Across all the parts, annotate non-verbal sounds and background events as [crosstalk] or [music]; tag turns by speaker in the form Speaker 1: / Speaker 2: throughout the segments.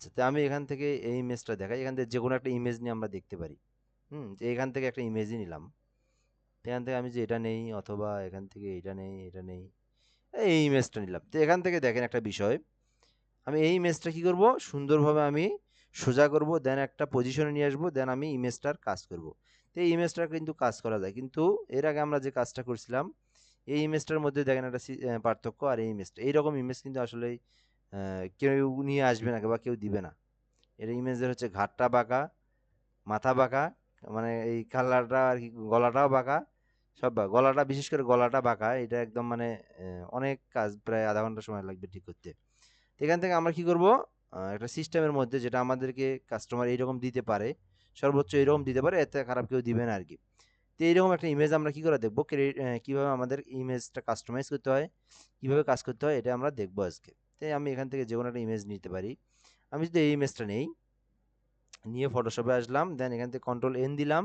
Speaker 1: আচ্ছা তো আমি এখান থেকে এই ইমেজটা দেখাই। এখান থেকে যে কোনো একটা ইমেজ নিয়ে আমরা দেখতে পারি। হুম, যে এখান থেকে একটা ইমেজই নিলাম। এখান থেকে আমি যে এটা নেই অথবা এখান থেকে এটা নেই এটা নেই, এই ইমেজটা নিলাম। তো এখান থেকে দেখেন একটা বিষয়। আমি এই ইমেজটা কি করব? সুন্দরভাবে আমি সোজা করব দেন একটা পজিশনে নিয়ে আসব দেন আমি ইমেজটার কাজ করব। তো এই ইমেজটার কিন্তু কাজ করা যায়। কিন্তু এর আগে আমরা যে কাজটা করছিলাম, এই ইমেজটার মধ্যে দেখেন একটা পার্থক্য আর এই ইমেজটা এইরকম ইমেজ কিন্তু আসলে কেউ নিয়ে আসবে না বা কেউ দিবে না। এর ইমেজের হচ্ছে ঘাটটা বাঁকা, মাথা বাঁকা মানে এই কালারটা আর কি, গলাটাও বাঁকা, সব গলাটা, বিশেষ করে গলাটা বাঁকা, এটা একদম মানে অনেক কাজ, প্রায় আধা ঘণ্টা সময় লাগবে ঠিক করতে। এখান থেকে আমরা কি করব? একটা সিস্টেমের মধ্যে যেটা আমাদেরকে কাস্টমার এইরকম দিতে পারে, সর্বোচ্চ এরকম দিতে পারে, এতে খারাপ কেউ দিবে না আর কি তো এইরকম একটা ইমেজ আমরা কী করে দেখব? কীভাবে আমাদের ইমেজটা কাস্টমাইজ করতে হয়, কীভাবে কাজ করতে হয়, এটা আমরা দেখব আজকে। তাই আমি এখান থেকে যে কোনো একটা ইমেজ নিতে পারি। আমি যদি এই ইমেজটা নেই, নিয়ে ফটোশপে আসলাম দেন এখান থেকে কন্ট্রোল এন দিলাম,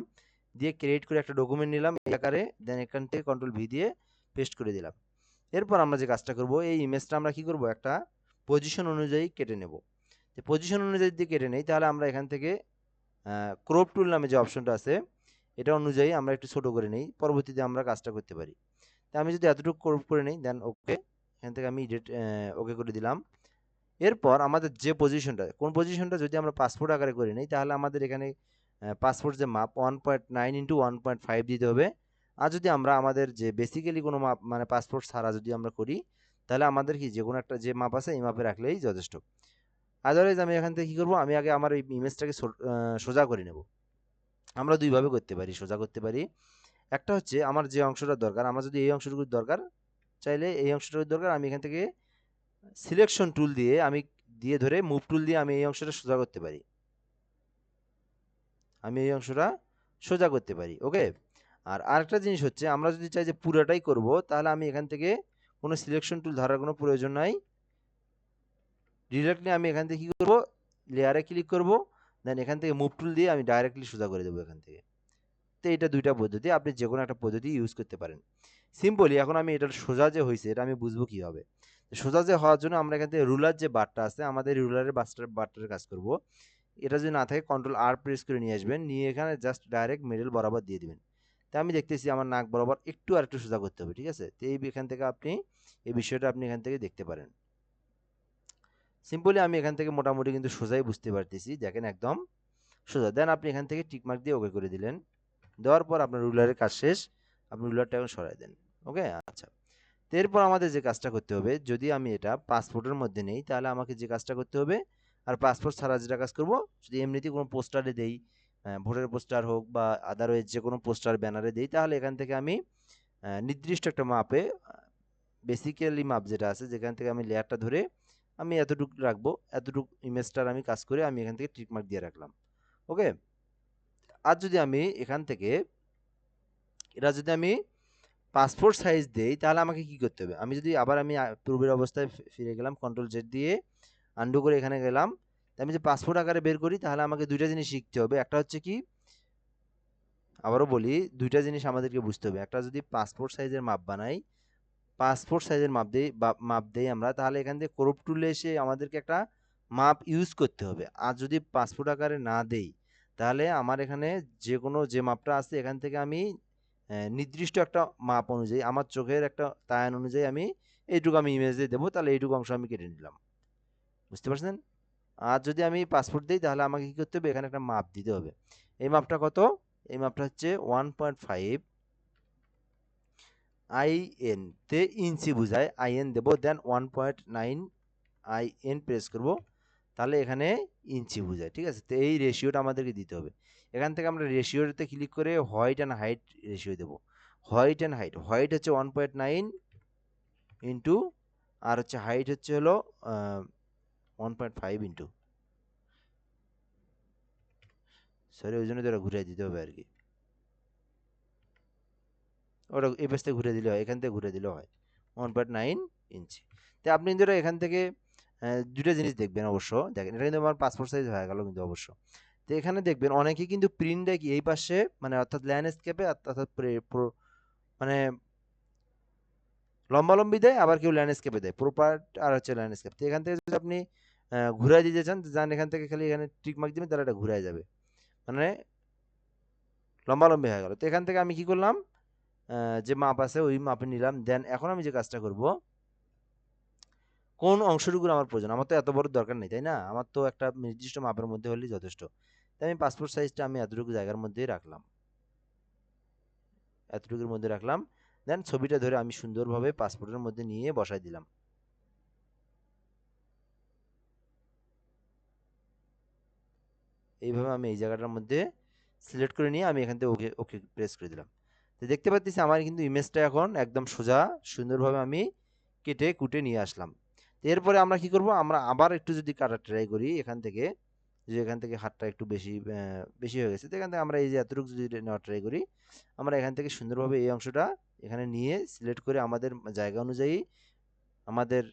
Speaker 1: দিয়ে ক্রিয়েট করে একটা ডকুমেন্ট নিলাম, এই আকারে দেন এখান থেকে কন্ট্রোল ভি দিয়ে পেস্ট করে দিলাম। এরপর আমরা যে কাজটা করব, এই ইমেজটা আমরা কি করব? একটা পজিশন অনুযায়ী কেটে নেব। তো পজিশন অনুযায়ী যদি কেটে নেই, তাহলে আমরা এখান থেকে ক্রপ টুল নামে যে অপশনটা আছে, এটা অনুযায়ী আমরা একটু ছোট করে নেই, পরবর্তীতে আমরা কাজটা করতে পারি। তা আমি যদি এতটুকু ক্রপ করে নেই দেন ওকে এখান থেকে আমি ডেট ওকে করে দিলাম। এরপর আমাদের যে পজিশনটা কোন পজিশনটা যদি আমরা পাসপোর্ট আকারে করে নিই, তাহলে আমাদের এখানে পাসপোর্ট যে মাপ one point nine into one point five দিতে হবে। আর যদি আমরা আমাদের যে বেসিক্যালি কোনো মাপ মানে পাসপোর্ট ছাড়া যদি আমরা করি, তাহলে আমাদের কি যে কোনো একটা যে মাপ আছে, এই মাপে রাখলেই যথেষ্ট। আদারওয়াইজ আমি এখান থেকে কী করব, আমি আগে আমার এই ইমেজটাকে সোজা করে নেব। আমরা দুইভাবে করতে পারি, সোজা করতে পারি। একটা হচ্ছে আমার যে অংশটা দরকার, আমার যদি এই অংশটুকুর দরকার চাইলে এই অংশটুকুর দরকার। আমি এখান থেকে সিলেকশন টুল দিয়ে আমি দিয়ে ধরে মুভ টুল দিয়ে আমি এই অংশটা সোজা করতে পারি। আমি এই অংশটা সোজা করতে পারি ওকে আর আরেকটা জিনিস হচ্ছে, আমরা যদি চাই যে পুরোটাই করব, তাহলে আমি এখান থেকে কোনো সিলেকশন টুল ধরার কোনো প্রয়োজন নাই। ডিরেক্টলি আমি এখান থেকে কী করব? লেয়ারে ক্লিক করব দেন এখান থেকে মুভ টুল দিয়ে আমি ডাইরেক্টলি সোজা করে দেবো এখান থেকে। তো এটা দুইটা পদ্ধতি, আপনি যে কোনো একটা পদ্ধতি ইউজ করতে পারেন। সিম্পলি এখন আমি এটার সোজা যে হয়েছে এটা আমি বুঝব কীভাবে? সোজা যে হওয়ার জন্য আমরা এখান থেকে রুলার যে বারটা আছে, আমাদের রুলারের বাসটার বারটার কাজ করব। এটা যদি না থাকে কন্ট্রোল আর প্রেস করে নিয়ে আসবেন, নিয়ে এখানে জাস্ট ডাইরেক্ট মিডল বরাবর দিয়ে দিবেন। তো আমি দেখতেছি আমার নাক বরাবর একটু আর একটু সোজা করতে হবে, ঠিক আছে? তো এই এখান থেকে আপনি, এই বিষয়টা আপনি এখান থেকে দেখতে পারেন। সিম্পলি আমি এখান থেকে মোটামুটি কিন্তু সোজাই বুঝতে পারতেছি, দেখেন একদম সোজা। দেন আপনি এখান থেকে টিকমার্ক দিয়ে ওকে করে দিলেন। দেওয়ার পর আপনার রুলারের কাজ শেষ। আপনি রুলারটা এখন সরাই দেন। ওকে? আচ্ছা। এরপর আমাদের যে কাজটা করতে হবে, যদি আমি এটা পাসপোর্টের মধ্যে নেই, তাহলে আমাকে যে কাজটা করতে হবে, আর পাসপোর্ট ছাড়া যেটা কাজ করব, যদি এমনিতে কোনো পোস্টারে দেই ভোটের পোস্টার হোক বা আদারওয়াইজ যে কোনো পোস্টার ব্যানারে দিই, তাহলে এখান থেকে আমি নির্দিষ্ট একটা মাপে বেসিক্যালি মাপ যেটা আছে, যেখান থেকে আমি লেয়ারটা ধরে আমি এতটুকু রাখব, এতটুকু ইমেজটার আমি কাজ করে আমি এখান থেকে ট্রিকমার্ক দিয়ে রাখলাম। ওকে? আর যদি আমি এখান থেকে এটা যদি আমি পাসপোর্ট সাইজ দেই, তাহলে আমাকে কি করতে হবে? আমি যদি আবার আমি পূর্বের অবস্থায় ফিরে গেলাম কন্ট্রোল জেড দিয়ে আন্ডু করে এখানে গেলাম আমি যে পাসপোর্ট আকারে বের করি, তাহলে আমাকে দুইটা জিনিস শিখতে হবে। একটা হচ্ছে কি, আবারও বলি, দুইটা জিনিস আমাদেরকে বুঝতে হবে। একটা যদি পাসপোর্ট সাইজের মাপ বানাই পাসপোর্ট সাইজের মাপ দেই মাপ দেই আমরা, তাহলে এখান থেকে ক্রপ টুলে এসে আমাদেরকে একটা মাপ ইউজ করতে হবে। আর যদি পাসপোর্ট আকারে না দেই, তাহলে আমার এখানে যে কোনো যে মাপটা আছে, এখান থেকে আমি নির্দিষ্ট একটা মাপ অনুযায়ী, আমার চোখের একটা তায়ান অনুযায়ী আমি এইটুকু আমি ইমেজ দিয়ে দেবো, তাহলে এইটুকু অংশ আমি কেটে নিলাম। বুঝতে পারছেন? আর যদি আমি পাসপোর্ট দিই, তাহলে আমাকে কী করতে হবে? এখানে একটা মাপ দিতে হবে। এই মাপটা কত? এই মাপটা হচ্ছে one point five I N তে ইঞ্চি বোঝায় আই এন দেবো then one point nine I N press করব, তাহলে এখানে ইঞ্চি বোঝায়, ঠিক আছে? তো এই রেশিওটা আমাদেরকে দিতে হবে। এখান থেকে আমরা রেশিওতে ক্লিক করে হোয়াইট অ্যান্ড হাইট রেশিও দেবো। হোয়াইট অ্যান্ড হাইট হোয়াইট হচ্ছে ওয়ান পয়েন্ট নাইন ইন্টু আর হচ্ছে হাইট হচ্ছে হলো one point five into sorry ওই জন্য তো ঘুরে দিতে হবে আর কি। ওটা এই থেকে ঘুরে দিলে হয়, এখান থেকে ঘুরে দিলে হয় ওয়ান পয়েন্ট নাইন ইঞ্চি তো আপনি কিন্তু এখান থেকে দুটো জিনিস দেখবেন অবশ্য। দেখেন, এটা কিন্তু আমার পাসপোর্ট সাইজ হয়ে গেল কিন্তু অবশ্য। তো এখানে দেখবেন অনেকে কিন্তু প্রিন্ট কি এই পাশে মানে অর্থাৎ ল্যান্ডস্কেপে অর্থাৎ মানে লম্বা লম্বি দেয়, আবার কেউ ল্যান্ডস্কেপে দেয় প্রপার আর হচ্ছে ল্যান্ডস্কেপ তো এখান থেকে যদি আপনি ঘুরাই দিতে চান যান এখান থেকে খালি এখানে টিক মার্ক দিবেন, তাহলে এটা ঘুরাই যাবে। মানে লম্বালম্বি হয়ে গেল। তো এখান থেকে আমি কি করলাম? যে মাপ আছে, ওই মাপে নিলাম। দেন এখন আমি যে কাজটা করব কোন অংশটুকুর আমার প্রয়োজন? আমার তো এত বড় দরকার নেই, তাই না? আমার তো একটা নির্দিষ্ট মাপের মধ্যে হলেই যথেষ্ট। তাই আমি পাসপোর্ট সাইজটা আমি এতটুকু জায়গার মধ্যেই রাখলাম। এতটুকুর মধ্যে রাখলাম। দেন ছবিটা ধরে আমি সুন্দরভাবে পাসপোর্টের মধ্যে নিয়ে বসাই দিলাম। এইভাবে আমি এই জায়গাটার মধ্যে সিলেক্ট করে নিয়ে আমি এখান থেকে ওকে ওকে প্রেস করে দিলাম। তো দেখতে পাচ্ছি আমার কিন্তু ইমেজটা এখন একদম সোজা, সুন্দরভাবে আমি কেটে কুটে নিয়ে আসলাম। এরপরে আমরা কি করব? আমরা আবার একটু যদি কাটার ট্রাই করি এখান থেকে, যে এখান থেকে হাতটা একটু বেশি বেশি হয়ে গেছে, তো এখান থেকে আমরা এই যে এতটুকু যদি নেওয়ার ট্রাই করি, আমরা এখান থেকে সুন্দরভাবে এই অংশটা এখানে নিয়ে সিলেক্ট করে আমাদের জায়গা অনুযায়ী, আমাদের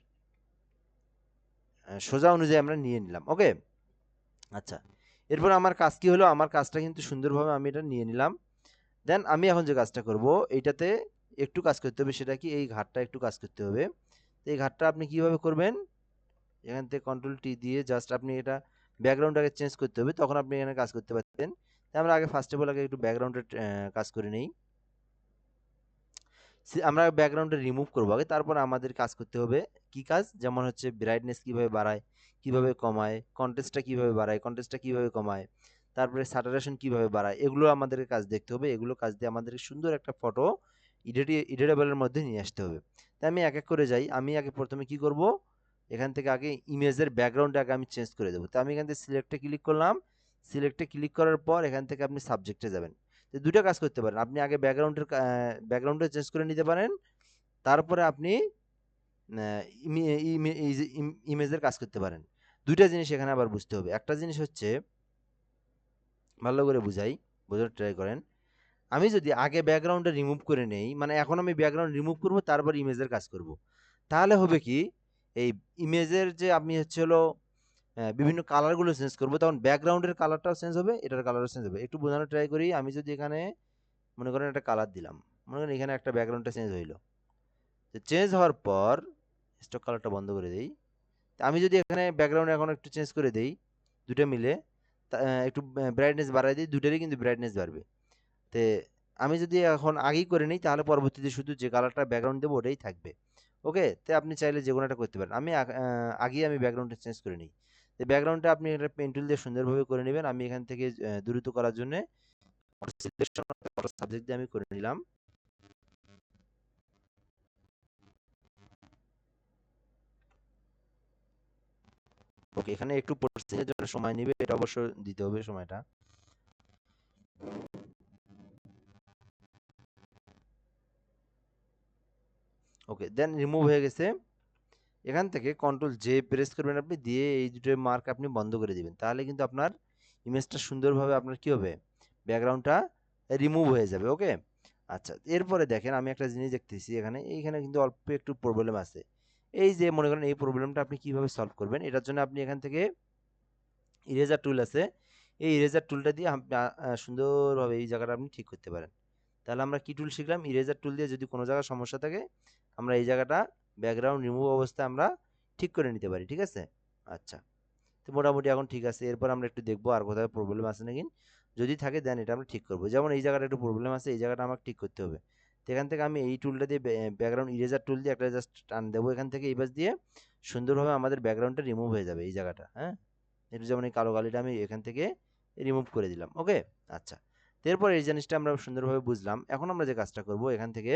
Speaker 1: সোজা অনুযায়ী আমরা নিয়ে নিলাম ওকে আচ্ছা এরপর আমার কাজ কি হলো? আমার কাজটা কিন্তু সুন্দরভাবে আমি এটা নিয়ে নিলাম। দেন আমি এখন যে কাজটা করব, এইটাতে একটু কাজ করতে হবে, সেটা কি? এই ঘাটটা একটু কাজ করতে হবে। তো এই ঘাটটা আপনি কীভাবে করবেন? এখান থেকে কন্ট্রোল টি দিয়ে জাস্ট আপনি এটা ব্যাকগ্রাউন্ডটাকে চেঞ্জ করতে হবে, তখন আপনি এখানে কাজ করতে পারতেন। তাই আমরা আগে ফার্স্ট অফ অল আগে একটু ব্যাকগ্রাউন্ডের কাজ করে নেই। আমরা ব্যাকগ্রাউন্ডে রিমুভ করব আগে, তারপর আমাদের কাজ করতে হবে কি কাজ? যেমন হচ্ছে ব্রাইটনেস কীভাবে বাড়ায়, কীভাবে কমায় কন্টেস্টটা কীভাবে বাড়ায় কন্টেস্টটা কীভাবে কমায়, তারপরে স্যাটারেশন কীভাবে বাড়ায়, এগুলো আমাদেরকে কাজ দেখতে হবে। এগুলো কাজ দিয়ে আমাদের সুন্দর একটা ফটো ইডিটি এডিটেবলের মধ্যে নিয়ে আসতে হবে। তাই আমি এক এক করে যাই। আমি আগে প্রথমে কি করব? এখান থেকে আগে ইমেজের ব্যাকগ্রাউন্ড আগে আমি চেঞ্জ করে দেবো। তো আমি এখান থেকে সিলেক্টে ক্লিক করলাম। সিলেক্টে ক্লিক করার পর এখান থেকে আপনি সাবজেক্টে যাবেন। তো দুটো কাজ করতে পারেন। আপনি আগে ব্যাকগ্রাউন্ডের ব্যাকগ্রাউন্ডে চেঞ্জ করে নিতে পারেন। তারপরে আপনি ইমেজের কাজ করতে পারেন। দুইটা জিনিস এখানে আবার বুঝতে হবে। একটা জিনিস হচ্ছে, ভালো করে বুঝাই, বোঝার ট্রাই করেন। আমি যদি আগে ব্যাকগ্রাউন্ডটা রিমুভ করে নেই মানে এখন আমি ব্যাকগ্রাউন্ড রিমুভ করব তারপর ইমেজের কাজ করব। তাহলে হবে কি এই ইমেজের যে আমি হচ্ছে হলো বিভিন্ন কালারগুলো চেঞ্জ করব তখন ব্যাকগ্রাউন্ডের কালারটাও চেঞ্জ হবে এটার কালারও চেঞ্জ হবে। একটু বোঝানোর ট্রাই করি আমি যদি এখানে মনে করেন একটা কালার দিলাম মনে করেন এখানে একটা ব্যাকগ্রাউন্ডটা চেঞ্জ হইল। তো চেঞ্জ হওয়ার পর স্টক কালারটা বন্ধ করে দিই। তা আমি যদি এখানে ব্যাকগ্রাউন্ড এখন একটু চেঞ্জ করে দিই দুটো মিলে তা, একটু ব্রাইটনেস বাড়াই দিই দুটোরই কিন্তু ব্রাইটনেস বাড়বে। তে আমি যদি এখন আগেই করে নিই, তাহলে পরবর্তীতে শুধু যে কালারটা ব্যাকগ্রাউন্ড দেবো, ওটাই থাকবে। ওকে তো আপনি চাইলে যে কোনো একটা করতে পারেন। আমি আগেই আমি ব্যাকগ্রাউন্ডটা চেঞ্জ করে নিই। তো ব্যাকগ্রাউন্ডটা আপনি একটা পেন্টুল দিয়ে সুন্দরভাবে করে নেবেন। আমি এখান থেকে দ্রুত করার জন্য সাবজেক্ট দিয়ে আমি করে নিলাম। ওকে এখানে একটু প্রসেসের জন্য সময় নেবে, এটা অবশ্য দিতে হবে সময়টা। ওকে দেন রিমুভ হয়ে গেছে। এখান থেকে কন্ট্রোল জে প্রেস করবেন আপনি দিয়ে এই দুটো মার্ক আপনি বন্ধ করে দিবেন। তাহলে কিন্তু আপনার ইমেজটা সুন্দরভাবে আপনার কী হবে? ব্যাকগ্রাউন্ডটা রিমুভ হয়ে যাবে ওকে আচ্ছা এরপরে দেখেন আমি একটা জিনিস দেখতেছি এখানে। এইখানে কিন্তু অল্প একটু প্রবলেম আছে। এই যে মনে করেন এই প্রবলেমটা আপনি কীভাবে সলভ করবেন? এটার জন্য আপনি এখান থেকে ইরেজার টুল আছে। এই ইরেজার টুলটা দিয়ে সুন্দরভাবে এই জায়গাটা আপনি ঠিক করতে পারেন। তাহলে আমরা কি টুল শিখলাম? ইরেজার টুল দিয়ে যদি কোনো জায়গায় সমস্যা থাকে আমরা এই জায়গাটা ব্যাকগ্রাউন্ড রিমুভ অবস্থায় আমরা ঠিক করে নিতে পারি, ঠিক আছে? আচ্ছা। তো মোটামুটি এখন ঠিক আছে, এরপর আমরা একটু দেখব আর কোথাও প্রবলেম আছে নাকি। যদি থাকে দেন এটা আমরা ঠিক করব। যেমন এই জায়গাটা একটু প্রবলেম আছে, এই জায়গাটা আমাকে ঠিক করতে হবে। তো এখান থেকে আমি এই টুলটা দিয়ে ব্যাকগ্রাউন্ড ইরেজার টুল দিয়ে একটা জাস্ট টান দেবো এখান থেকে, এই দিয়ে সুন্দরভাবে আমাদের ব্যাকগ্রাউন্ডটা রিমুভ হয়ে যাবে এই জায়গাটা হ্যাঁ? একটু যেমন এই কালো কালিটা আমি এখান থেকে রিমুভ করে দিলাম ওকে আচ্ছা। এরপর এই জিনিসটা আমরা সুন্দরভাবে বুঝলাম। এখন আমরা যে কাজটা করব এখান থেকে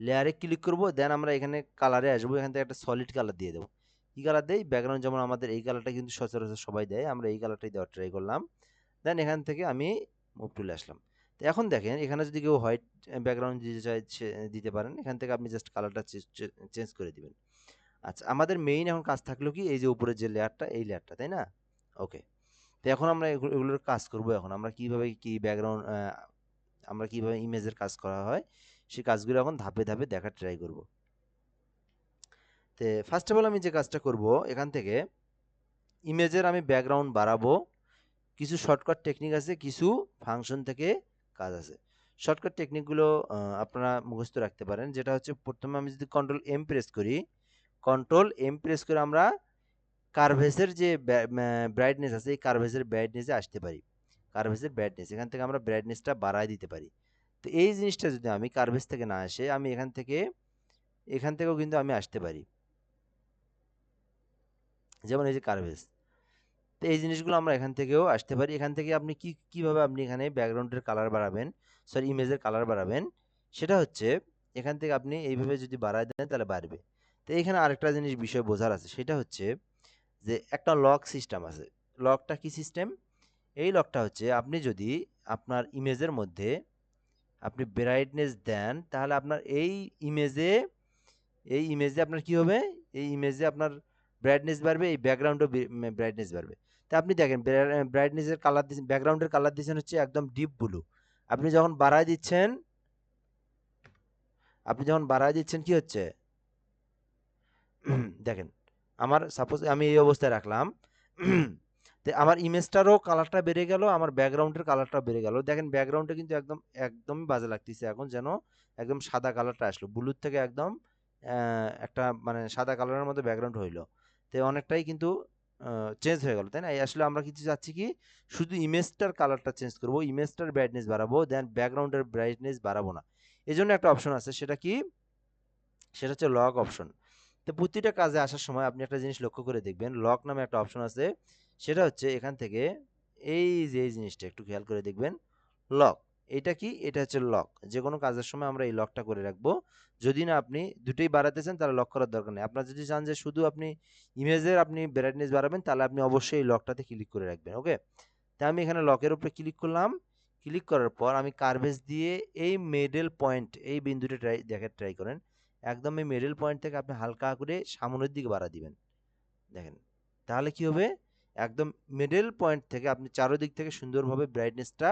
Speaker 1: লেয়ারে ক্লিক করব দেন আমরা এখানে কালারে আসব, এখান থেকে একটা সলিড কালার দিয়ে দেবো। কি কালার দেই? ব্যাকগ্রাউন্ড যেমন আমাদের এই কালারটা কিন্তু সচরাচর সবাই দেয়, আমরা এই কালারটাই দেওয়ার ট্রাই করলাম। দেন এখান থেকে আমি মুভ টুলে আসলাম। তো এখন দেখেন, এখানে যদি কেউ হোয়াইট ব্যাকগ্রাউন্ড দিতে চাই দিতে পারেন। এখান থেকে আপনি জাস্ট কালারটা চেঞ্জ করে দিবেন। আচ্ছা আমাদের মেইন এখন কাজ থাকল কি? এই যে উপরের যে লেয়ারটা এই লেয়ারটা তাই না? ওকে তো এখন আমরা এগুলো- এগুলোর কাজ করব এখন। আমরা কীভাবে কি ব্যাকগ্রাউন্ড আমরা কীভাবে ইমেজের কাজ করা হয়? সেই কাজগুলো এখন ধাপে ধাপে দেখার ট্রাই করব। তো ফার্স্ট অফ অল আমি যে কাজটা করব এখান থেকে ইমেজের আমি ব্যাকগ্রাউন্ড বাড়াবো, কিছু শর্টকাট টেকনিক আছে, কিছু ফাংশন থেকে কাজ আছে। শর্টকাট টেকনিকগুলো আপনারা মুখস্থ রাখতে পারেন। যেটা হচ্ছে প্রথমে আমি যদি কন্ট্রোল এম প্রেস করি কন্ট্রোল এম প্রেস করে আমরা কার্ভেসের যে ব্রাইটনেস আছে, এই কার্ভেসের ব্রাইটনেসে আসতে পারি। কার্ভেসের ব্রাইটনেস এখান থেকে আমরা ব্রাইটনেসটা বাড়ায় দিতে পারি। তো এই জিনিসটা যদি আমি কার্ভেস থেকে না আসে, আমি এখান থেকে, এখান থেকেও কিন্তু আমি আসতে পারি। যেমন এই যে কার্ভেস তো এই জিনিসগুলো আমরা এখান থেকেও আসতে পারি। এখান থেকে আপনি কি, কীভাবে আপনি এখানে ব্যাকগ্রাউন্ডের কালার বাড়াবেন? সরি ইমেজের কালার বাড়াবেন? সেটা হচ্ছে, এখান থেকে আপনি এইভাবে যদি বাড়ায় দেন, তাহলে বাড়বে। তো এখানে আরেকটা জিনিস, বিষয় বোঝার আছে। সেটা হচ্ছে যে একটা লক সিস্টেম আছে। লকটা কি সিস্টেম এই লকটা হচ্ছে, আপনি যদি আপনার ইমেজের মধ্যে আপনি ব্রাইটনেস দেন, তাহলে আপনার এই ইমেজে এই ইমেজে আপনার কি হবে? এই ইমেজে আপনার ব্রাইটনেস বাড়বে, এই ব্যাকগ্রাউন্ডও ব্রাইটনেস বাড়বে। তা আপনি দেখেন ব্রাইটনেসের কালার দিচ্ছেন ব্যাকগ্রাউন্ডের কালার দিচ্ছেন হচ্ছে একদম ডিপ ব্লু আপনি যখন বাড়ায় দিচ্ছেন, আপনি যখন বাড়ায় দিচ্ছেন কি হচ্ছে? [clears throat] দেখেন, আমার সাপোজ আমি এই অবস্থায় রাখলাম [clears throat] তো আমার ইমেজটারও কালারটা বেড়ে গেল, আমার ব্যাকগ্রাউন্ডের কালারটা বেড়ে গেল। দেখেন ব্যাকগ্রাউন্ডটা কিন্তু একদম, একদমই বাজে লাগতেছে এখন যেন একদম সাদা কালারটা আসলো। ব্লুর থেকে একদম একটা মানে সাদা কালারের মতো ব্যাকগ্রাউন্ড হইল। তো অনেকটাই কিন্তু চেঞ্জ হয়ে গেল, তাই না? আসলে আমরা কিছু চাচ্ছি কি, শুধু ইমেজটার কালারটা চেঞ্জ করব ইমেজটার ব্রাইটনেস বাড়াবো দেন ব্যাকগ্রাউন্ডের ব্রাইটনেস বাড়াবো না। এই জন্য একটা অপশন আছে, সেটা কি? সেটা হচ্ছে লক অপশন তো প্রতিটা কাজে আসার সময় আপনি একটা জিনিস লক্ষ্য করে দেখবেন লক নামে একটা অপশন আছে সেটা হচ্ছে এখান থেকে এই যে, এই জিনিসটা একটু খেয়াল করে দেখবেন। লক, এটা কি? এটা হচ্ছে লক। যে কোনো কাজের সময় আমরা এই লকটা করে রাখব। যদি না আপনি দুটোই বাড়াতে চান, তাহলে লক করার দরকার নেই। আপনার যদি চান যে, শুধু আপনি ইমেজের আপনি ব্রাইটনেস বাড়াবেন, তাহলে আপনি অবশ্যই এই লকটাতে ক্লিক করে রাখবেন ওকে তা আমি এখানে লকের উপরে ক্লিক করলাম। ক্লিক করার পর আমি কার্ভেজ দিয়ে এই মেডেল পয়েন্ট এই বিন্দুটা ট্রাই দেখে ট্রাই করেন। একদম এই মেডেল পয়েন্ট থেকে আপনি হালকা করে সামনের দিকে বাড়া দিবেন। দেখেন, তাহলে কি হবে? একদম মিডল পয়েন্ট থেকে আপনি চারোদিক থেকে সুন্দরভাবে ব্রাইটনেসটা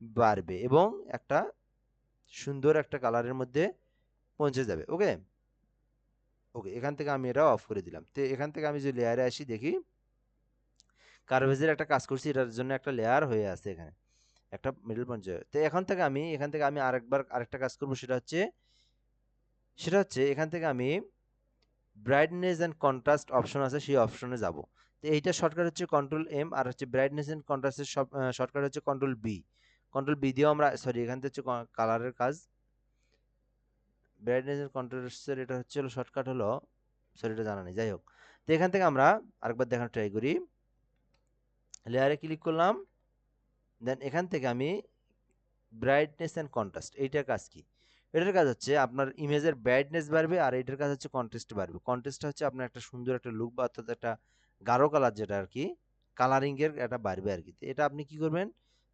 Speaker 1: বাড়বে এবং একটা সুন্দর একটা কালারের মধ্যে পৌঁছে যাবে ওকে ওকে এখান থেকে আমি এটা অফ করে দিলাম। তো এখান থেকে আমি যে লেয়ারে আসি দেখি? কার্ভেজের একটা কাজ করছি এটার জন্য একটা লেয়ার হয়ে আছে এখানে একটা মিডল পয়েন্ট তো এখন থেকে আমি এখান থেকে আমি আরেকবার আরেকটা কাজ করব সেটা হচ্ছে সেটা হচ্ছে এখান থেকে আমি ব্রাইটনেস অ্যান্ড কন্ট্রাস্ট অপশন আছে সেই অপশনে যাব। তো এইটা শর্টকাট হচ্ছে কন্ট্রোল এম আর হচ্ছে ব্রাইটনেস অ্যান্ড কন্ট্রাস্টের শর্টকাট হচ্ছে কন্ট্রোল বি কন্ট্রোল বি দিয়েও আমরা সরি এখান থেকে হচ্ছে কালারের কাজ। ব্রাইটনেস অ্যান্ড কন্ট্রাস্টের এটা হচ্ছে হলো শর্টকাট হলো সরি এটা জানা নেই, যাই হোক। তো এখান থেকে আমরা আরেকবার দেখানোর ট্রাই করি। লেয়ারে ক্লিক করলাম দেন এখান থেকে আমি ব্রাইটনেস অ্যান্ড কন্ট্রাস্ট এইটার কাজ কি? এটার কাজ হচ্ছে আপনার ইমেজের ব্রাইটনেস বাড়বে আর এটার কাজ হচ্ছে কন্ট্রাস্ট বাড়বে। কন্ট্রাস্ট হচ্ছে আপনার একটা সুন্দর একটা লুক বা অর্থাৎ একটা গাঢ় কালার যেটা আর কি কালারিংয়ের একটা বাড়বে আর কি এটা আপনি কি করবেন?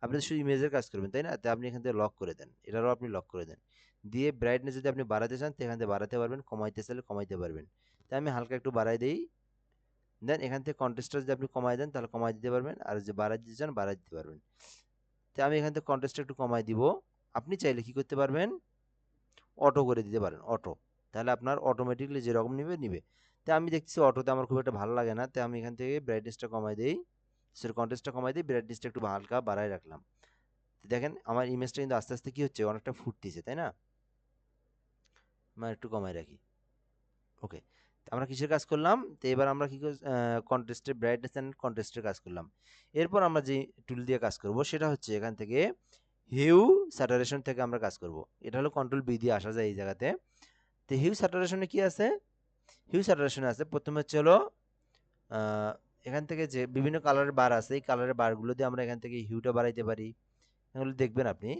Speaker 1: আপনি শুধু ইমেজের কাজ করবেন, তাই না? তো আপনি এখান থেকে লক করে দেন, এটারও আপনি লক করে দেন। দিয়ে ব্রাইটনেস যদি আপনি বাড়াতে চান, তো এখান থেকে বাড়াতে পারবেন, কমাইতে চাইলে কমাইতে পারবেন। তাই আমি হালকা একটু বাড়াই দিই। দেন এখান থেকে কন্ট্রাস্টটা যদি আপনি কমাই দেন, তাহলে কমাই দিতে পারবেন। আর যে বাড়াই দিতে চান, বাড়াই দিতে পারবেন। তো আমি এখান থেকে কন্ট্রাস্টটা একটু কমাই দিব। আপনি চাইলে কি করতে পারবেন? অটো করে দিতে পারেন অটো তাহলে আপনার অটোমেটিকলি যেরকম নিবে নিবে। তো আমি দেখছি অটোতে আমার খুব একটা ভালো লাগে না। তো আমি এখান থেকে ব্রাইটনেসটা কমাই দিই। সেটা কন্ট্রাস্টটা কমাই দিই ব্রাইটনেসটা একটু হালকা বাড়াই রাখলাম। তো দেখেন, আমার ইমেজটা কিন্তু আস্তে আস্তে কী হচ্ছে, অনেকটা ফুটতেছে, তাই না? মানে একটু কমাই রাখি। ওকে আমরা কিসের কাজ করলাম? তো এবার আমরা কি কন্টেস্টের ব্রাইটনেস অ্যান্ড কন্টেস্টের কাজ করলাম। এরপর আমরা যে টুল দিয়ে কাজ করব, সেটা হচ্ছে এখান থেকে হিউ স্যাটারেশন থেকে আমরা কাজ করব। এটা হলো কন্ট্রোল বি দিয়ে আসা যায় এই জায়গাতে। তো হিউ স্যাটারেশনে কি আছে? হিউ স্যাটারেশনে আছে। প্রথমে হচ্ছে হলো এখান থেকে যে বিভিন্ন কালারের বার আছে, এই কালারের বারগুলো দিয়ে আমরা এখান থেকে হিউটা বাড়াইতে পারি। এগুলো দেখবেন আপনি।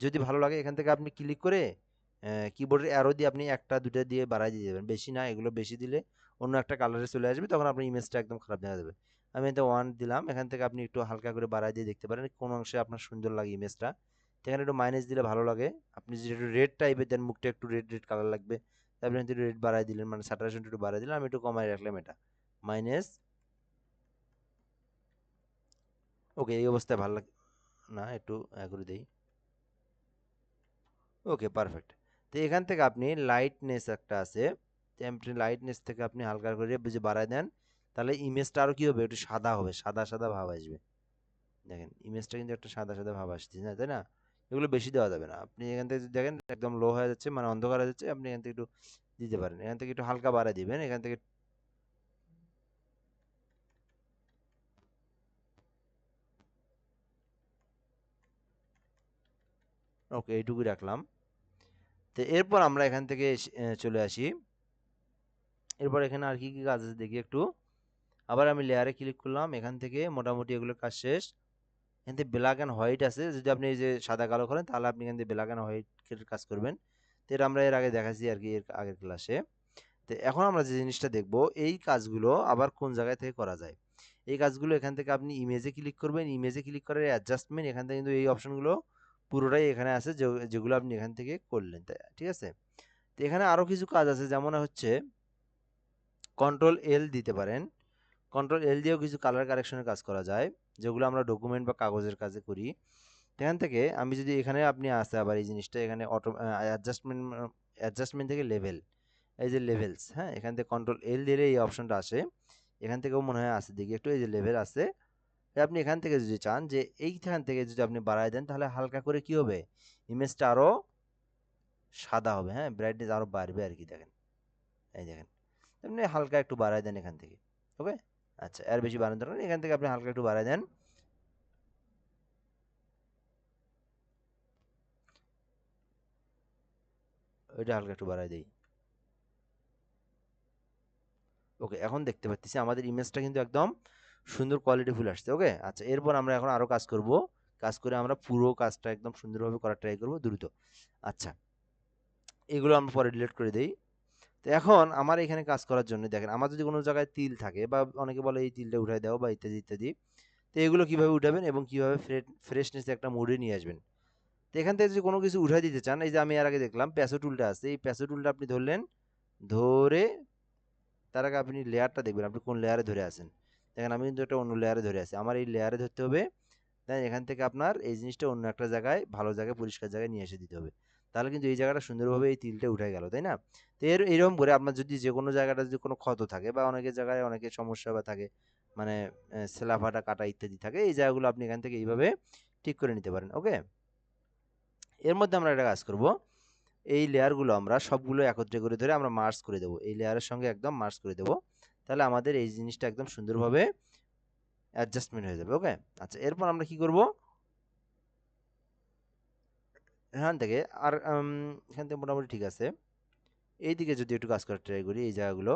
Speaker 1: যদি ভালো লাগে এখান থেকে আপনি ক্লিক করে কিবোর্ডের অ্যারো দিয়ে আপনি একটা দুটো দিয়ে বাড়াই দিয়ে দেবেন। বেশি না, এগুলো বেশি দিলে অন্য একটা কালারে চলে আসবে, তখন আপনার ইমেজটা একদম খারাপ দেখা যাবে আমি এটা ওয়ান দিলাম, এখান থেকে আপনি একটু হালকা করে বাড়াই দিয়ে দেখতে পারেন কোন অংশে আপনার সুন্দর লাগে ইমেজটা এখানে একটু মাইনাস দিলে ভালো লাগে। আপনি যদি একটু রেড টাইপের দেন, মুখটা একটু রেড রেড কালার লাগবে। আপনি একটু রেড বাড়াই দিলেন মানে স্যাটারেশন একটু বাড়াই দিলেন, আমি একটু কমাই রাখলাম এটা। মাইনাস ওকে এই অবস্থায় ভালো লাগে না, একটু করে দিই। ওকে পারফেক্ট তো এখান থেকে আপনি লাইটনেস একটা আছে আপনি লাইটনেস থেকে আপনি হালকা করে বুঝে বাড়ায় দেন, তাহলে ইমেজটা আরও কী হবে? একটু সাদা হবে, সাদা সাদা ভাব আসবে। দেখেন ইমেজটা কিন্তু একটা সাদা সাদা ভাব আসছে না তাই না? এগুলো বেশি দেওয়া যাবে না। আপনি এখান থেকে দেখেন, একদম লো হয়ে যাচ্ছে মানে অন্ধকার হয়ে যাচ্ছে, আপনি এখান থেকে একটু দিতে পারেন। এখান থেকে একটু হালকা বাড়া দিবেন, এখান থেকে ওকে, এইটুকুই রাখলাম। তো এরপর আমরা এখান থেকে চলে আসি। এরপর এখানে আর কি কি কাজ আছে দেখি একটু। আবার আমি লেয়ারে ক্লিক করলাম, এখান থেকে মোটামুটি এগুলোর কাজ শেষ। এখান থেকে ব্ল্যাক অ্যান্ড হোয়াইট আছে। যদি আপনি এই যে সাদা, কালো করেন, তাহলে আপনি এখান থেকে ব্ল্যাক অ্যান্ড হোয়াইটের কাজ করবেন। তো এটা আমরা এর আগে দেখাচ্ছি আর কি এর আগের ক্লাসে তো এখন আমরা যে জিনিসটা দেখব, এই কাজগুলো আবার কোন জায়গায় থেকে করা যায়? এই কাজগুলো এখান থেকে আপনি ইমেজে ক্লিক করবেন। ইমেজে ক্লিক করে অ্যাডজাস্টমেন্ট এখান থেকে কিন্তু এই অপশনগুলো পুরোটাই এখানে আছে যেগুলো আপনি এখান থেকে করলেন। ঠিক আছে? তো এখানে আরও কিছু কাজ আছে, যেমন হচ্ছে কন্ট্রোল এল দিতে পারেন। কন্ট্রোল এল দিয়েও কিছু কালার কারেকশনের কাজ করা যায়। যেগুলো আমরা ডকুমেন্ট বা কাগজের কাজে করি। এখান থেকে আমি যদি এখানে আপনি আসে আবার এই জিনিসটা এখানে অটো অ্যাডজাস্টমেন্ট অ্যাডজাস্টমেন্ট থেকে লেভেল এই যে লেভেলস হ্যাঁ? এখান থেকে কন্ট্রোল এল দিলে এই অপশনটা আসে। এখান থেকেও মনে হয় আসে দেখি একটু এই যে লেভেল তো আপনি এখান থেকে যদি চান যে এইখান থেকে যদি আপনি বাড়ায় দেন তাহলে হালকা করে কি হবে? ইমেজটা আরও সাদা হবে হ্যাঁ? ব্রাইটনেস আরও বাড়বে আর কি, দেখেন। এই দেখেন। এমনি হালকা একটু বাড়ায় দেন এখান থেকে ওকে আচ্ছা আর বেশি বাড়ানোর দরকার এখান থেকে আপনি হালকা একটু বাড়ায় দেন। ওইটা হালকা একটু বাড়ায় দেই। ওকে, এখন দেখতে পাচ্ছি আমাদের ইমেজটা কিন্তু একদম সুন্দর কোয়ালিটি ফুল আসছে, ওকে? আচ্ছা এরপর আমরা এখন আরও কাজ করব। কাজ করে আমরা পুরো কাজটা একদম সুন্দরভাবে করার ট্রাই করব দ্রুত। আচ্ছা এগুলো আমরা পরে ডিলিট করে দেই। তো এখন আমার এখানে কাজ করার জন্য দেখেন, আমার যদি কোনো জায়গায় তিল থাকে বা অনেকে বলে এই তিলটা উঠাই দাও বা ইত্যাদি ইত্যাদি, তো এগুলো কীভাবে উঠাবেন এবং কীভাবে ফ্রেশনেস একটা মুডে নিয়ে আসবেন? তো এখান থেকে যদি কোনো কিছু উঠাই দিতে চান, এই যে আমি এর আগে দেখলাম প্যাসো টুলটা আছে, এই প্যাসো টুলটা আপনি ধরলেন, ধরে তার আগে আপনি লেয়ারটা দেখবেন, আপনি কোন লেয়ারে ধরে আছেন? দেখেন আমি কিন্তু একটা অন্য লেয়ারে ধরে আছি, আমার এই লেয়ারে ধরতে হবে, দেন এখান থেকে আপনার এই জিনিসটা অন্য একটা জায়গায়, ভালো জায়গায়, পরিষ্কার জায়গায় নিয়ে এসে দিতে হবে। তাহলে কিন্তু এই জায়গাটা সুন্দরভাবে এই তিলটা উঠে গেল তাই না? তো এর এরকম করে আপনার যদি যে কোনো জায়গাটা যদি কোনো ক্ষত থাকে বা অনেকের জায়গায় অনেকের সমস্যা বা থাকে মানে সেলাফাটা কাটা ইত্যাদি থাকে এই জায়গাগুলো আপনি এখান থেকে এইভাবে ঠিক করে নিতে পারেন ওকে? এর মধ্যে আমরা একটা কাজ করব এই লেয়ারগুলো আমরা সবগুলো একত্রে করে ধরে আমরা মার্চ করে দেবো এই লেয়ারের সঙ্গে একদম মার্চ করে দেবো তাহলে আমাদের এই জিনিসটা একদম সুন্দরভাবে অ্যাডজাস্টমেন্ট হয়ে যাবে ওকে? আচ্ছা এরপর আমরা কি করব? এখান থেকে আর এখান থেকে মোটামুটি ঠিক আছে। এই দিকে যদি একটু কাজ করার ট্রাই করি এই জায়গাগুলো,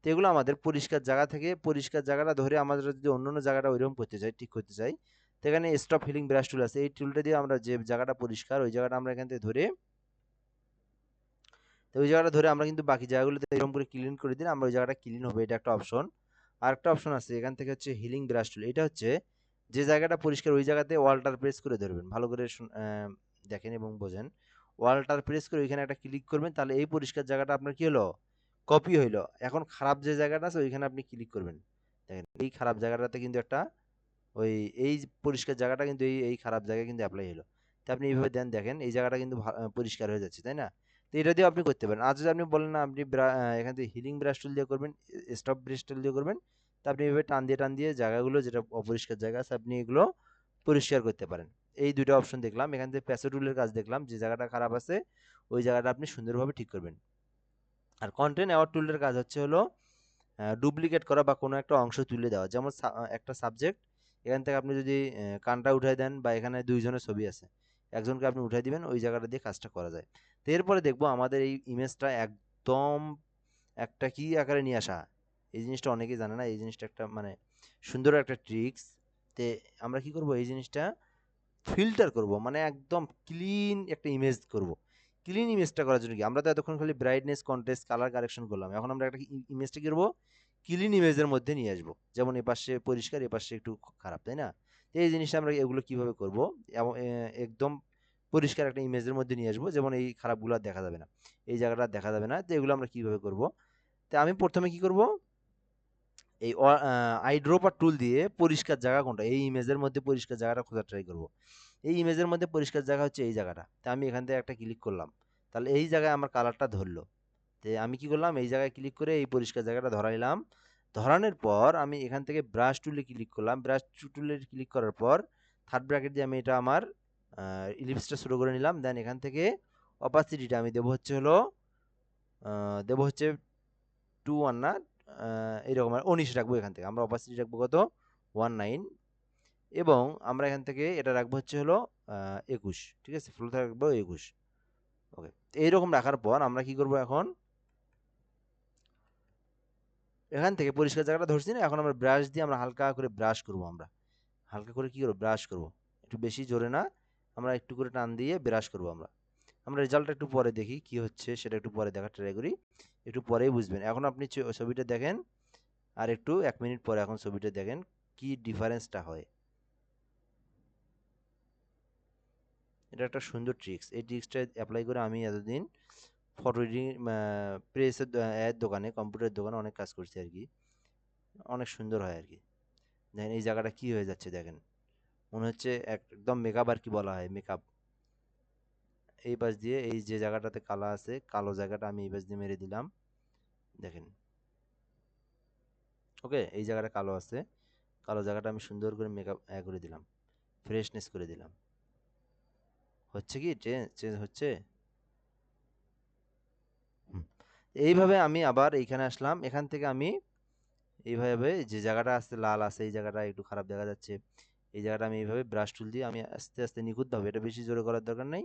Speaker 1: তো এগুলো আমাদের পরিষ্কার জায়গা থেকে পরিষ্কার জায়গাটা ধরে আমাদের যদি অন্য অন্য জায়গাটা ওইরকম করতে চাই, ঠিক করতে চাই, তো এখানে স্টপ হিলিং ব্রাশ টুল আছে। এই টুলটা দিয়ে আমরা যে জায়গাটা পরিষ্কার ওই জায়গাটা আমরা এখান থেকে ধরে, তো ওই জায়গাটা ধরে আমরা কিন্তু বাকি জায়গাগুলোতে এরকম করে ক্লিন করে দিন আমরা ওই জায়গাটা ক্লিন হবে। এটা একটা অপশন আর একটা অপশন আছে, এখান থেকে হচ্ছে হিলিং ব্রাশ টুল এটা হচ্ছে যে জায়গাটা পরিষ্কার ওই জায়গাতে ওয়ালটার প্রেস করে ধরবেন। ভালো করে দেখেন এবং বোঝেন। ওয়ালটার প্রেস করে ওইখানে একটা ক্লিক করবেন, তাহলে এই পরিষ্কার জায়গাটা আপনার কি হলো? কপি হইল। এখন খারাপ যে জায়গাটা আছে, ওইখানে আপনি ক্লিক করবেন। দেখেন, এই খারাপ জায়গাটাতে কিন্তু একটা ওই, এই পরিষ্কার জায়গাটা কিন্তু এই এই খারাপ জায়গায় কিন্তু অ্যাপ্লাই হলো তো আপনি এইভাবে দেন, দেখেন, এই জায়গাটা কিন্তু পরিষ্কার হয়ে যাচ্ছে, তাই না? তো এটা দিয়ে আপনি করতে পারেন। আর যদি আপনি বলেন না, আপনি এখান থেকে হিলিং ব্রাশ দিয়ে করবেন স্টপ ব্রাশ দিয়ে করবেন, তো আপনি এইভাবে টান দিয়ে টান দিয়ে জায়গাগুলো, যেটা অপরিষ্কার জায়গা আছে, আপনি এগুলো পরিষ্কার করতে পারেন। এই দুটো অপশন দেখলাম। এখান থেকে প্যাসো টুলের কাজ দেখলাম যে জায়গাটা খারাপ আছে, ওই জায়গাটা আপনি সুন্দরভাবে ঠিক করবেন। আর কন্টেন্ট অ্যাওয়ার্ড টুলের কাজ হচ্ছে হলো ডুপ্লিকেট করা বা কোনো একটা অংশ তুলে দেওয়া। যেমন একটা সাবজেক্ট এখান থেকে আপনি যদি কানটা উঠাই দেন বা এখানে দুইজনের ছবি আছে, একজনকে আপনি উঠাই দিবেন, ওই জায়গাটা দিয়ে কাজটা করা যায়। তো এরপরে দেখব আমাদের এই ইমেজটা একদম একটা কি আকারে নিয়ে আসা? এই জিনিসটা অনেকেই জানে না, এই জিনিসটা একটা মানে সুন্দর একটা ট্রিক্স তে আমরা কি করব? এই জিনিসটা ফিল্টার করব মানে একদম ক্লিন একটা ইমেজ করব। ক্লিন ইমেজটা করার জন্য কি? আমরা তো এতক্ষণ খালি ব্রাইটনেস কন্ট্রাস্ট কালার কারেকশন করলাম। এখন আমরা একটা ইমেজটা করব? ক্লিন ইমেজের মধ্যে নিয়ে আসব। যেমন এ পাশে পরিষ্কার, এ পাশে একটু খারাপ, তাই না? তো এই জিনিসটা আমরা এগুলো কীভাবে করব? এবং একদম পরিষ্কার একটা ইমেজের মধ্যে নিয়ে আসব। যেমন এই খারাপগুলো দেখা যাবে না। এই জায়গাটা দেখা যাবে না। তো এগুলো আমরা কীভাবে করব? তো আমি প্রথমে কি করব? এই আইড্রোপার টুল দিয়ে পরিষ্কার জায়গা কোনটা? এই ইমেজের মধ্যে পরিষ্কার জায়গাটা খোঁজার ট্রাই করব। এই ইমেজের মধ্যে পরিষ্কার জায়গা হচ্ছে এই জায়গাটা। তা আমি এখান থেকে একটা ক্লিক করলাম। তাহলে এই জায়গায় আমার কালারটা ধরলো। তো আমি কি করলাম? এই জায়গায় ক্লিক করে এই পরিষ্কার জায়গাটা ধরাইলাম ধরানোর পর আমি এখান থেকে ব্রাশ টুলে ক্লিক করলাম। ব্রাশ টুলে ক্লিক করার পর থার্ড ব্র্যাকেট দিয়ে আমি এটা আমার ইলিপসটা শুরু করে নিলাম। দেন এখান থেকে অপাসিটিটা আমি দেবো হচ্ছে হলো দেবো হচ্ছে টু ওয়ান না? এরকম আর উনিশ রাখব এখান থেকে। আমরা অপাসিটি রাখব কত? ওয়ান নাইন এবং আমরা এখান থেকে এটা রাখব হচ্ছে হলো একুশ। ঠিক আছে? ফ্লোতে রাখব একুশ। ওকে এইরকম রাখার পর আমরা কি করব এখন? এখান থেকে পরিষ্কার জায়গাটা ধরছি না। এখন আমরা ব্রাশ দিয়ে আমরা হালকা করে ব্রাশ করব আমরা। হালকা করে কি করব? ব্রাশ করব। একটু বেশি জোরে না। আমরা একটু করে টান দিয়ে ব্রাশ করব আমরা। আমরা রেজাল্টটা একটু পরে দেখি কি হচ্ছে, সেটা একটু পরে দেখার ট্রাই করি। একটু পরেই বুঝবেন। এখন আপনি ছবিটা দেখেন আর একটু এক মিনিট পরে এখন ছবিটা দেখেন কি ডিফারেন্সটা হয়। এটা একটা সুন্দর ট্রিক্স। এই ট্রিক্সটা অ্যাপ্লাই করে আমি এতদিন ফটো এডিটিং প্রেসের এর দোকানে কম্পিউটার দোকানে অনেক কাজ করছি আর কি। অনেক সুন্দর হয় আর কি। দেখেন এই জায়গাটা কি হয়ে যাচ্ছে দেখেন। মনে হচ্ছে একদম মেকআপ আর কি বলা হয় মেকআপ এই পাশ দিয়ে এই যে জায়গাটাতে কালো আছে, কালো জায়গাটা আমি এই পাশ দিয়ে মেরে দিলাম। দেখেন। ওকে, এই জায়গাটা কালো আছে। কালো জায়গাটা আমি সুন্দর করে মেকআপ করে দিলাম। ফ্রেশনেস করে দিলাম। হচ্ছে কি? চেঞ্জ হচ্ছে? এইভাবে আমি আবার এইখানে আসলাম। এখান থেকে আমি এইভাবে যে জায়গাটা আসতে লাল আছে, এই জায়গাটা একটু খারাপ দেখা যাচ্ছে। এই জায়গাটা আমি এইভাবে ব্রাশ টুল দিয়ে আমি আস্তে আস্তে নিখুঁতভাবে, এটা বেশি জোরে করার দরকার নেই।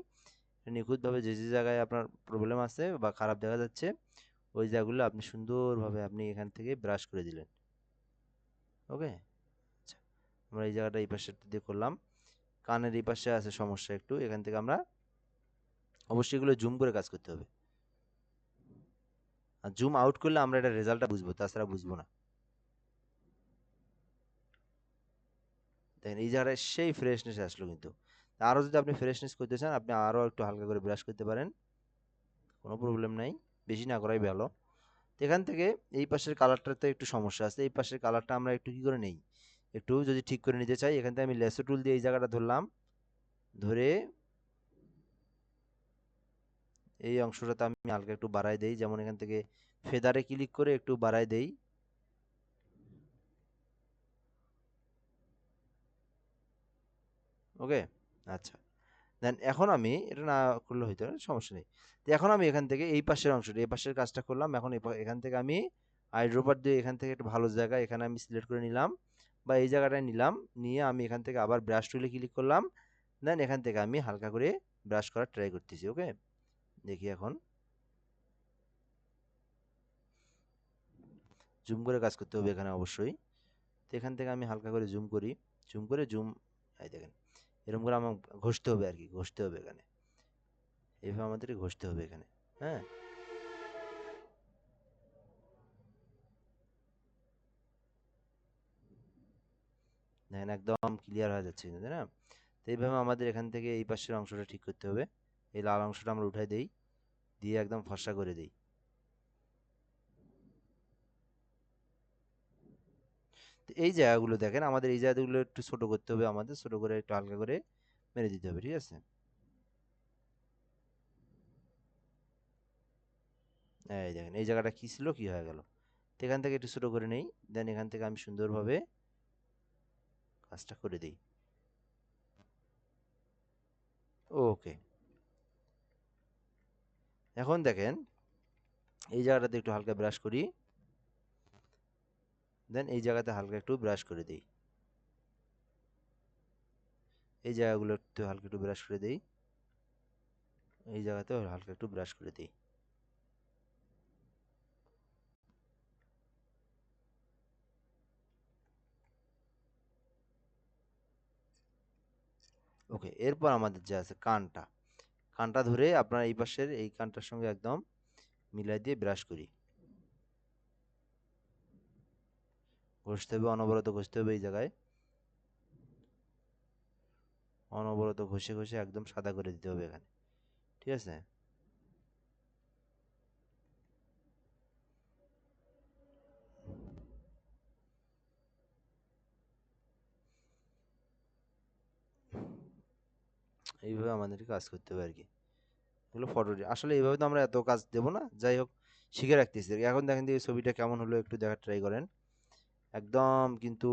Speaker 1: নিখুঁতভাবে যে যে জায়গায় আপনার প্রবলেম আছে বা খারাপ দেখা যাচ্ছে, ওই জায়গাগুলো আপনি সুন্দরভাবে আপনি এখান থেকে ব্রাশ করে দিলেন। ওকে আচ্ছা আমরা এই জায়গাটা এই পাশে দিয়ে করলাম। কানের এই পাশে আছে সমস্যা একটু, এখান থেকে আমরা অবশ্যই এগুলো জুম করে কাজ করতে হবে। আর জুম আউট করলে আমরা এটা রেজাল্টটা বুঝব, তাছাড়া বুঝব না। দেখেন, এই জায়গাটায় সেই ফ্রেশনেস আসলো কিন্তু। আরও যদি আপনি ফ্রেশনেস করতে চান, আপনি আরও একটু হালকা করে ব্রাশ করতে পারেন। কোনো প্রবলেম নাই, বেশি না করাই ভালো। এখান থেকে এই পাশের কালারটাতে একটু সমস্যা আছে। এই পাশের কালারটা আমরা একটু কী করে নেই? একটু যদি ঠিক করে নিতে চাই, এখান থেকে আমি লেসো টুল দিয়ে এই জায়গাটা ধরলাম। ধরে এই অংশটাতে আমি হালকা একটু বাড়াই দেই। যেমন এখান থেকে ফেদারে ক্লিক করে একটু বাড়াই দেই। ওকে আচ্ছা। দেন এখন আমি, এটা না করলে হইতো না সমস্যা নেই। তো এখন আমি এখান থেকে এই পাশের অংশটা, এই পাশের কাজটা করলাম। এখন এখান থেকে আমি আইড্রোপার দিয়ে এখান থেকে একটা ভালো জায়গা, এখানে আমি সিলেক্ট করে নিলাম বা এই জায়গাটায় নিলাম। নিয়ে আমি এখান থেকে আবার ব্রাশ টুলে ক্লিক করলাম। দেন এখান থেকে আমি হালকা করে ব্রাশ করার ট্রাই করতেছি ওকে দেখি এখন। জুম করে কাজ করতে হবে এখানে অবশ্যই। তো এখান থেকে আমি হালকা করে জুম করি। জুম করে জুম এই দেখেন। এরকম করে আমার ঘষতে হবে আর কি ঘষতে হবে এখানে। এইভাবে আমাদের ঘষতে হবে এখানে হ্যাঁ? দেখেন একদম ক্লিয়ার হয়ে যাচ্ছে কিন্তু না? তো এইভাবে আমাদের এখান থেকে এই পাশের অংশটা ঠিক করতে হবে। এই লাল অংশটা আমরা উঠাই দিই, দিয়ে একদম ফর্সা করে দিই। এই জায়গাগুলো দেখেন, আমাদের এই জায়গাগুলো একটু ছোট করতে হবে আমাদের, ছোট করে একটু হালকা করে মেরে দিতে হবে, ঠিক আছে? এই দেখেন, এই জায়গাটা কি ছিল, কি হয়ে গেল? এখান থেকে একটু ছোট করে নেই, দেন এখান থেকে আমি সুন্দরভাবে কাজটা করে দিই। ওকে। এখন দেখেন, এই জায়গাটাতে একটু হালকা ব্রাশ করি। দেন এই জায়গাতে হালকা একটু ব্রাশ করে দিই। এই জায়গাগুলো একটু হালকা একটু ব্রাশ করে দিই। এই জায়গাতেও হালকা একটু ব্রাশ করে দিই। ওকে এরপর আমাদের যে আছে কানটা। কানটা ধরে আপনার এই পাশের এই কানটার সঙ্গে একদম মিলাই দিয়ে ব্রাশ করি। ঘষতে হবে, অনবরত ঘষতে হবে এই জায়গায়। অনবরত ঘষে ঘষে একদম সাদা করে দিতে হবে এখানে। ঠিক আছে? এইভাবে আমাদেরকে কাজ করতে হবে আর কি। এগুলো ফটো আসলে এইভাবে তো আমরা এত কাজ দেবো না? যাই হোক, শিখে রাখতেছি। এখন দেখেন যে ছবিটা কেমন হলো, একটু দেখার ট্রাই করেন। একদম কিন্তু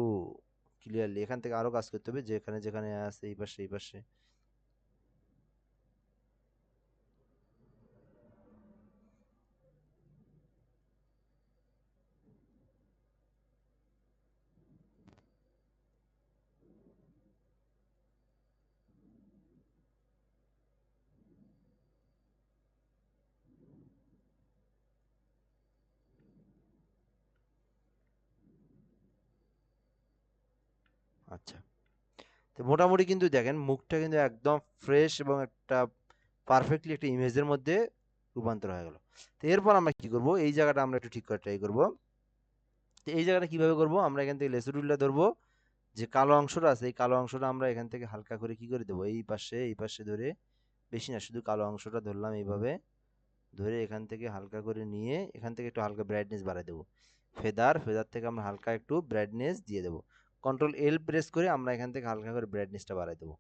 Speaker 1: ক্লিয়ারলি এখান থেকে আরও কাজ করতে হবে যেখানে যেখানে আছে এই পাশে এই পাশে। আচ্ছা। তো মোটামুটি কিন্তু দেখেন মুখটা কিন্তু একদম ফ্রেশ এবং একটা পারফেক্টলি একটা ইমেজের মধ্যে রূপান্তর হয়ে গেল। তো এরপর আমরা কি করব? এই জায়গাটা আমরা একটু ঠিক করে ট্রাই করব। তো এই জায়গাটা কীভাবে করব? আমরা এখান থেকে লেসু টুলটা ধরবো। যে কালো অংশটা আছে, এই কালো অংশটা আমরা এখান থেকে হালকা করে কি করে দেবো? এই পাশে এই পাশে ধরে বেশি না, শুধু কালো অংশটা ধরলাম এইভাবে। ধরে এখান থেকে হালকা করে নিয়ে এখান থেকে একটু হালকা ব্রাইটনেস বাড়াই দেবো। ফেদার ফেদার থেকে আমরা হালকা একটু ব্রাইটনেস দিয়ে দেবো। কন্ট্রোল এল প্রেস করে আমরা এখান থেকে হালকা করে ব্রাইটনেসটা বাড়াই দেবো।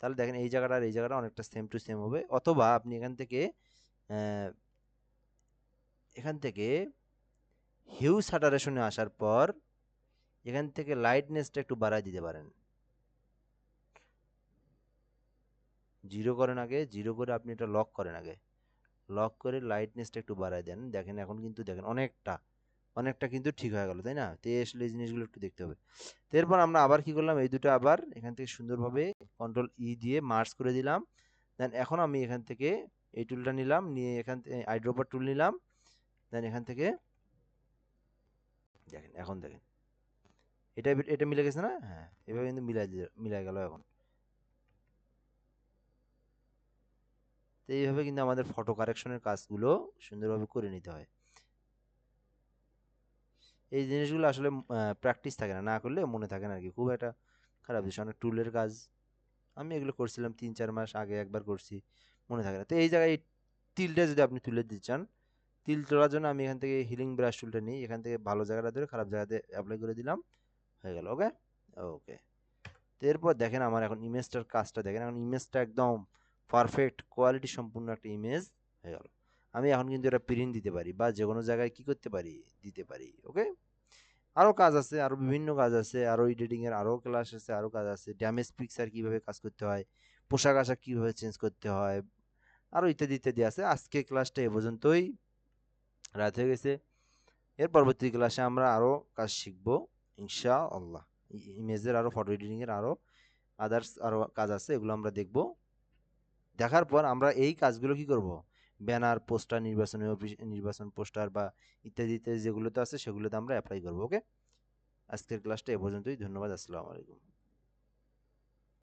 Speaker 1: তাহলে দেখেন এই জায়গাটা আর এই জায়গাটা অনেকটা সেম টু সেম হবে। অথবা আপনি এখান থেকে এখান থেকে হিউ স্যাটারেশনে আসার পর এখান থেকে লাইটনেসটা একটু বাড়ায় দিতে পারেন। জিরো করেন আগে জিরো করে আপনি এটা লক করেন আগে। লক করে লাইটনেসটা একটু বাড়ায় দেন। দেখেন এখন কিন্তু দেখেন অনেকটা অনেকটা কিন্তু ঠিক হয়ে গেল, তাই না? তো আসলে এই জিনিসগুলো একটু দেখতে হবে। তো এরপর আমরা আবার কি করলাম? এই দুটো আবার এখান থেকে সুন্দরভাবে কন্ট্রোল ই দিয়ে মার্চ করে দিলাম। দেন এখন আমি এখান থেকে এই টুলটা নিলাম, নিয়ে এখান থেকে আইড্রোপার টুল নিলাম। দেন এখান থেকে দেখেন, এখন দেখেন। এটা এটা মিলে গেছে না? হ্যাঁ এভাবে কিন্তু মিলাই মিলাই গেল এখন। তো এইভাবে কিন্তু আমাদের ফটো কারেকশনের কাজগুলো সুন্দরভাবে করে নিতে হয়। এই জিনিসগুলো আসলে প্র্যাকটিস থাকে না। না করলে মনে থাকে না আর কি খুব একটা খারাপ জিনিস অনেক টুলের কাজ। আমি এগুলো করছিলাম তিন, চার মাস আগে একবার করছি। মনে থাকে না। তো এই জায়গায় তিলটা যদি আপনি তুলে দিতে চান, তিল তোলার জন্য আমি এখান থেকে হিলিং ব্রাশ টুলটা নিই। এখান থেকে ভালো জায়গাটা ধরে খারাপ জায়গাতে অ্যাপ্লাই করে দিলাম। হয়ে গেল ওকে ওকে তো এরপর দেখেন আমার এখন ইমেজটার কাজটা। দেখেন এখন ইমেজটা একদম পারফেক্ট কোয়ালিটি সম্পূর্ণ একটা ইমেজ হয়ে গেল। আমি এখন কিন্তু এটা প্রিন্ট দিতে পারি বা যে কোনো জায়গায় কি করতে পারি, দিতে পারি ওকে আরও কাজ আছে আরও বিভিন্ন কাজ আছে আরও এডিটিংয়ের আরও ক্লাস আছে আরও কাজ আছে ড্যামেজ পিকচার কীভাবে কাজ করতে হয়, পোশাক আশাক কীভাবে চেঞ্জ করতে হয় আরও ইত্যাদি ইত্যাদি আছে। আজকে ক্লাসটা এ পর্যন্তই। রাত হয়ে গেছে। এর পরবর্তী ক্লাসে আমরা আরও কাজ শিখব ইনশা আল্লাহ ইমেজের আরও ফটো এডিটিংয়ের আরও আদার্স আরও কাজ আছে, এগুলো আমরা দেখব। দেখার পর আমরা এই কাজগুলো কি করব? ব্যানার, পোস্টার, নির্বাচনী অফিস, নির্বাচন পোস্টার বা ইত্যাদি ইত্যাদি যেগুলোতে আছে সেগুলোতে আমরা অ্যাপ্লাই করব ওকে আজকের ক্লাসটা এ পর্যন্তই, ধন্যবাদ, আসসালামু আলাইকুম।